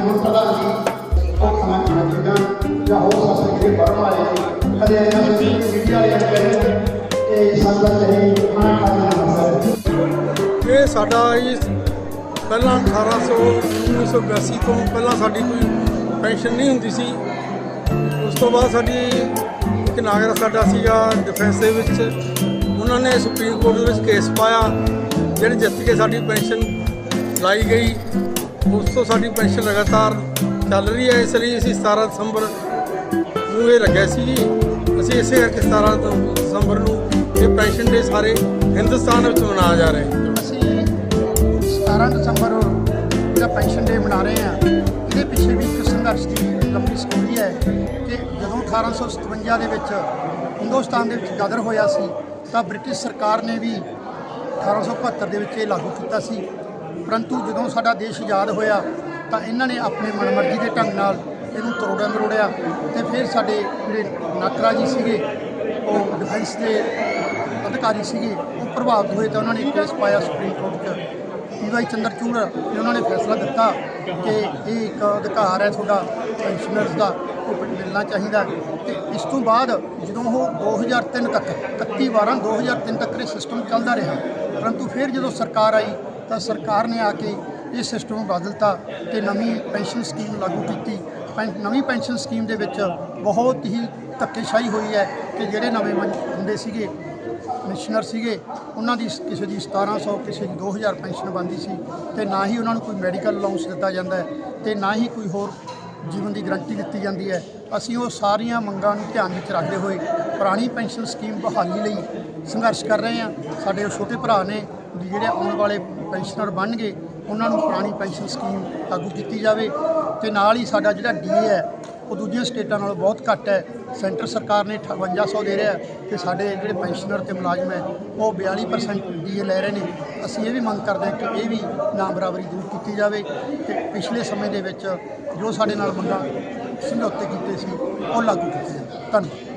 ਪ੍ਰਧਾਨ ਜੀ ਉਹ ਖਾਣਾ ਖਾਣਾ ਚਾਹੀਦਾ ਜਾਂ ਹੋ ਸਕਦਾ ਜਿਹੜੇ ਬਾਹਰੋਂ ਆਏ ਨੇ ਕਦੇ ਇਹਨਾਂ ਦੇ ਮੀਡੀਆ ਵਾਲੇ ਕਹਿੰਦੇ ਕਿ ਸੰਗਤ ਨਹੀਂ ਖਾਣਾ ਖਾਣਾ ਮਸਲਾ ਇਹ ਸਾਡਾ ਜੀ ਪਹਿਲਾਂ 1800 1982 ਤੋਂ ਪਹਿਲਾਂ ਸਾਡੀ ਕੋਈ ਪੈਨਸ਼ਨ ਨਹੀਂ ਹੁੰਦੀ ਸੀ। ਉਸ ਤੋਂ ਬਾਅਦ ਸਾਡੀ ਇੱਕ ਨਾਗਰਾ ਸਾਡਾ ਸੀਗਾ ਡਿਫੈਂਸ ਦੇ ਵਿੱਚ। ਉਹਨਾਂ ਨੇ ਸੁਪਰੀਮ ਕੋਰਟ ਦੇ ਵਿੱਚ ਕੇਸ ਪਾਇਆ ਜਿਹੜੇ ਜਿੱਤ ਕੇ ਸਾਡੀ ਪੈਨਸ਼ਨ ਲਾਈ ਗਈ। ਉਸ ਤੋਂ ਸਾਡੀ ਪੈਨਸ਼ਨ ਲਗਾਤਾਰ ਚੱਲ ਰਹੀ ਹੈ। ਇਸ ਲਈ ਅਸੀਂ 17 ਦਸੰਬਰ ਨੂੰ ਇਹ ਲੱਗਿਆ ਸੀ ਜੀ। ਅਸੀਂ ਇਸੇ ਕਰਕੇ 17 ਦਸੰਬਰ ਨੂੰ ਇਹ ਪੈਨਸ਼ਨ ਡੇ ਸਾਰੇ ਹਿੰਦੁਸਤਾਨ ਵਿੱਚ ਮਨਾਇਆ ਜਾ ਰਿਹਾ ਹੈ। ਅਸੀਂ 17 ਦਸੰਬਰ ਜਿਹੜਾ ਪੈਨਸ਼ਨ ਡੇ ਮਨਾ ਰਹੇ ਆ ਇਹਦੇ ਪਿੱਛੇ ਵੀ ਇੱਕ ਸੰਘਰਸ਼ ਦੀ ਲੰਬੀ ਸਟੋਰੀ ਹੈ ਕਿ ਜਦੋਂ 1857 ਦੇ ਵਿੱਚ ਹਿੰਦੁਸਤਾਨ ਦੇ ਵਿੱਚ ਗਦਰ ਹੋਇਆ ਸੀ, ਤਾਂ ਬ੍ਰਿਟਿਸ਼ ਸਰਕਾਰ ਨੇ ਵੀ 1872 ਦੇ ਵਿੱਚ ਇਹ ਲਾਗੂ ਕੀਤਾ ਸੀ। ਪਰੰਤੂ ਜਦੋਂ ਸਾਡਾ ਦੇਸ਼ ਆਜ਼ਾਦ ਹੋਇਆ ਤਾਂ ਇਹਨਾਂ ਨੇ ਆਪਣੇ ਮਨਮਰਜ਼ੀ ਦੇ ਢੰਗ ਨਾਲ ਇਹਨੂੰ ਤਰੋੜਿਆ ਮਰੋੜਿਆ ਤੇ ਫਿਰ ਸਾਡੇ ਜਿਹੜੇ ਨਾਕਰਾ ਜੀ ਸੀਗੇ, ਉਹ ਡਿਫੈਂਸ ਦੇ ਅਧਿਕਾਰੀ ਸੀਗੇ, ਉਹ ਪ੍ਰਭਾਵਿਤ ਹੋਏ ਤਾਂ ਉਹਨਾਂ ਨੇ ਕੇਸ ਪਾਇਆ ਸੁਪਰੀਮ ਕੋਰਟ 'ਚ। ਪੀਵਾਈ ਚੰਦਰਚੂੜ ਨੇ ਉਹਨਾਂ ਨੇ ਫੈਸਲਾ ਦਿੱਤਾ ਕਿ ਇਹ ਇੱਕ ਅਧਿਕਾਰ ਹੈ ਤੁਹਾਡਾ ਪੈਨਸ਼ਨਰਸ ਦਾ, ਉਹ ਮਿਲਣਾ ਚਾਹੀਦਾ। ਤੇ ਇਸ ਤੋਂ ਬਾਅਦ ਜਦੋਂ ਉਹ 2003 ਤੱਕ 31 12 2003 ਤੱਕ ਇਹ ਸਿਸਟਮ ਚੱਲਦਾ ਰਿਹਾ, ਪਰੰਤੂ ਫਿਰ ਜਦੋਂ ਸਰਕਾਰ ਆਈ ਤਾਂ ਸਰਕਾਰ ਨੇ ਆ ਕੇ ਇਹ ਸਿਸਟਮ ਬਦਲਤਾ ਤੇ ਨਵੀਂ ਪੈਨਸ਼ਨ ਸਕੀਮ ਲਾਗੂ ਕੀਤੀ। ਪੈਨ- ਨਵੀਂ ਪੈਨਸ਼ਨ ਸਕੀਮ ਦੇ ਵਿੱਚ ਬਹੁਤ ਹੀ ਧੱਕੇਸ਼ਾਹੀ ਹੋਈ ਹੈ ਕਿ ਜਿਹੜੇ ਨਵੇਂ ਮੰ- ਹੁੰਦੇ ਸੀਗੇ ਪੈਨਸ਼ਨਰ ਸੀਗੇ, ਉਹਨਾਂ ਦੀ ਕਿਸੇ ਦੀ 1700 ਕਿਸੇ ਦੀ 2000 ਪੈਨਸ਼ਨ ਬਣਦੀ ਸੀ ਤੇ ਨਾ ਹੀ ਉਹਨਾਂ ਨੂੰ ਕੋਈ ਮੈਡੀਕਲ ਅਲਾਉਂਸ ਦਿੱਤਾ ਜਾਂਦਾ ਹੈ ਤੇ ਨਾ ਹੀ ਕੋਈ ਹੋਰ ਜੀਵਨ ਦੀ ਗਰੰਟੀ ਦਿੱਤੀ ਜਾਂਦੀ ਹੈ। ਅਸੀਂ ਉਹ ਸਾਰੀਆਂ ਮੰਗਾਂ ਨੂੰ ਧਿਆਨ ਵਿੱਚ ਰੱਖਦੇ ਹੋਏ ਪੁਰਾਣੀ ਪੈਨਸ਼ਨ ਸਕੀਮ ਬਹਾਲੀ ਲਈ ਸੰਘਰਸ਼ ਕਰ ਰਹੇ ਹਾਂ। ਸਾਡੇ ਉਹ ਛੋਟੇ ਭਰਾ ਨੇ ਵੀ ਜਿਹੜੇ ਆਉਣ ਵਾਲੇ ਪੈਨਸ਼ਨਰ ਬਣਨਗੇ, ਉਹਨਾਂ ਨੂੰ ਪੁਰਾਣੀ ਪੈਨਸ਼ਨ ਸਕੀਮ ਲਾਗੂ ਕੀਤੀ ਜਾਵੇ ਤੇ ਨਾਲ ਹੀ ਸਾਡਾ ਜਿਹੜਾ ਡੀਏ ਹੈ, ਉਹ ਦੂਜੀਆਂ ਸਟੇਟਾਂ ਨਾਲੋਂ ਬਹੁਤ ਘੱਟ ਹੈ। ਸੈਂਟਰ ਸਰਕਾਰ ਨੇ 5800 ਦੇ ਰਿਹਾ ਹੈ ਤੇ ਸਾਡੇ ਜਿਹੜੇ ਪੈਨਸ਼ਨਰ ਤੇ ਮੁਲਾਜ਼ਮ ਹੈ, ਉਹ 42% ਡੀਏ ਲੈ ਰਹੇ ਨੇ। ਅਸੀਂ ਇਹ ਵੀ ਮੰਗ ਕਰਦੇ ਹਾਂ ਕਿ ਇਹ ਵੀ ਨਾ ਬਰਾਬਰੀ ਦੂਰ ਕੀਤੀ ਜਾਵੇ ਤੇ ਪਿਛਲੇ ਸਮੇਂ ਦੇ ਵਿੱਚ ਜੋ ਸਾਡੇ ਨਾਲ ਮੰਗਾਂ ਸਮਝੌਤੇ ਕੀਤੇ ਸੀ, ਉਹ ਲਾਗੂ ਕੀਤੇ ਜਾਣ। ਧੰਨਵਾਦ।